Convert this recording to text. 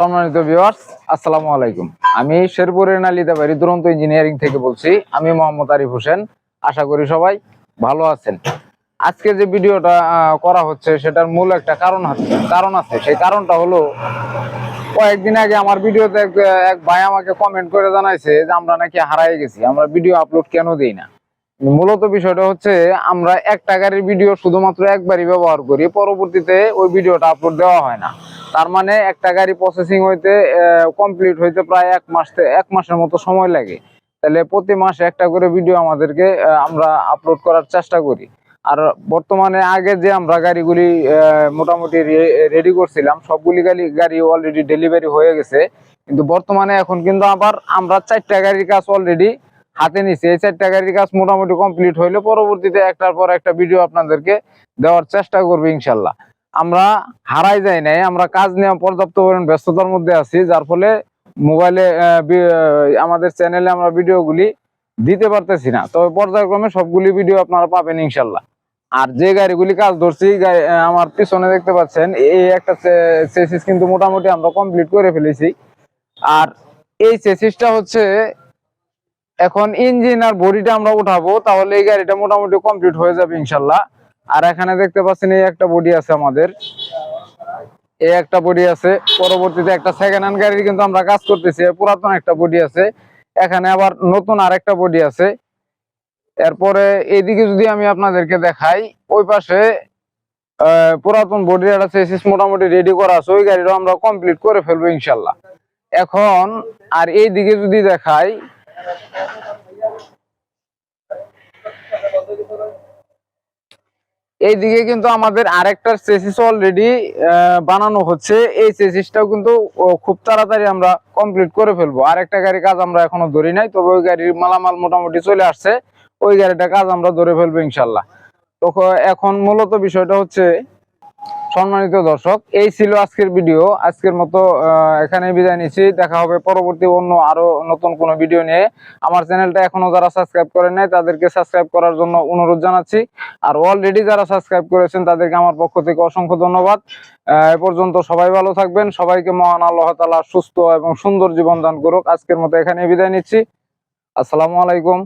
সম্মানিত ভিউয়ার্স আসসালামু আলাইকুম। আমি শেরপুরের নালিতাবাড়ি দুরন্ত ইঞ্জিনিয়ারিং থেকে বলছি, আমি মোহাম্মদ আরিফ হোসেন। আশা করি সবাই ভালো আছেন। আজকে যে ভিডিওটা করা হচ্ছে, সেটার মূল একটা কারণ কারণ আছে। সেই কারণটা হলো, কয়েকদিন আগে আমার ভিডিওতে এক এক ভাই আমাকে কমেন্ট করে জানাইছে যে, আমরা নাকি হারাই গেছি, আমরা ভিডিও আপলোড কেন দিই না? মূলত বিষয়টা হচ্ছে, আমরা একটা গাড়ির ভিডিও শুধুমাত্র একবারই ব্যবহার করি, পরবর্তীতে ওই ভিডিওটা আপলোড দেওয়া হয় না। তার মানে একটা গাড়ি প্রসেসিং হইতে কমপ্লিট হইতে প্রায় এক মাস এক মাসের মতো সময় লাগে। তাহলে প্রতি মাসে একটা করে ভিডিও আমাদেরকে আমরা আপলোড করার চেষ্টা করি। আর বর্তমানে আগে যে আমরা গাড়িগুলি মোটামুটি রেডি করছিলাম, সবগুলি গাড়ি গাড়ি অলরেডি ডেলিভারি হয়ে গেছে। কিন্তু বর্তমানে এখন কিন্তু আবার আমরা চারটা গাড়ির কাজ অলরেডি হাতে নিছি। এই চারটা গাড়ির কাজ মোটামুটি কমপ্লিট হইলে পরবর্তীতে একটার পর একটা ভিডিও আপনাদেরকে দেওয়ার চেষ্টা করব ইনশাল্লাহ। আমরা হারাই যাই নাই, আমরা কাজ নিয়ে পর্যাপ্ত পরিমাণ ব্যস্ততার মধ্যে আছি, যার ফলে মোবাইলে আমাদের চ্যানেলে আমরা ভিডিওগুলি দিতে পারতেছি না। তবে পর্যায়ক্রমে সবগুলি ভিডিও আপনারা পাবেন ইনশাল্লাহ। আর যে গাড়িগুলি কাজ ধরছি আমার পিছনে দেখতে পাচ্ছেন, এই একটা চেসিস কিন্তু মোটামুটি আমরা কমপ্লিট করে ফেলেছি। আর এই চেসিসটা হচ্ছে, এখন ইঞ্জিন আর বডিটা আমরা উঠাবো, তাহলে এই গাড়িটা মোটামুটি কমপ্লিট হয়ে যাবে ইনশাল্লাহ। আর এখানে দেখতে পাচ্ছেন এই একটা বডি আছে আমাদের। এই একটা বডি আছে, পরবর্তীতে একটা সেকেন্ড হ্যান্ড গাড়ির কিন্তু আমরা কাজ করতেছি পুরাতন একটা বডি আছে। এখানে আবার নতুন আর একটা বডি আছে। এরপরে এইদিকে যদি আমি আপনাদেরকে দেখাই, ওই পাশে পুরাতন বডির একটা চেসিস মোটামুটি রেডি করা আছে, ওই গাড়িটা আমরা কমপ্লিট করে ফেলব ইনশাল্লাহ। এখন, আর এই দিকে যদি দেখাই এইদিকে কিন্তু আমাদের আরেকটা চেসিস অলরেডি বানানো হচ্ছে। এই চেসিসটাও কিন্তু খুব তাড়াতাড়ি আমরা কমপ্লিট করে ফেলব। আরেকটা গাড়ির কাজ আমরা এখনও ধরি নাই, তবে ওই গাড়ির মালামাল মোটামুটি চলে আসছে। ওই গাড়িটা কাজ আমরা ধরে ফেলব ইনশাল্লাহ। তো এখন মূলত বিষয়টা হচ্ছে সম্মানিত দর্শক, এই ছিল আজকের ভিডিও আজকের মতো এখানে বিদায় নিচ্ছি। দেখা হবে পরবর্তী অন্য আরও নতুন কোনো ভিডিও নিয়ে। আমার চ্যানেলটা এখনও যারা সাবস্ক্রাইব করেন নাই, তাদেরকে সাবস্ক্রাইব করার জন্য অনুরোধ জানাচ্ছি। আর অলরেডি যারা সাবস্ক্রাইব করেছেন, তাদেরকে আমার পক্ষ থেকে অসংখ্য ধন্যবাদ। এ পর্যন্ত সবাই ভালো থাকবেন। সবাইকে মহান আল্লাহ তালা সুস্থ এবং সুন্দর জীবন দান করুক। আজকের মতো এখানে বিদায় নিচ্ছি। আসসালামু আলাইকুম।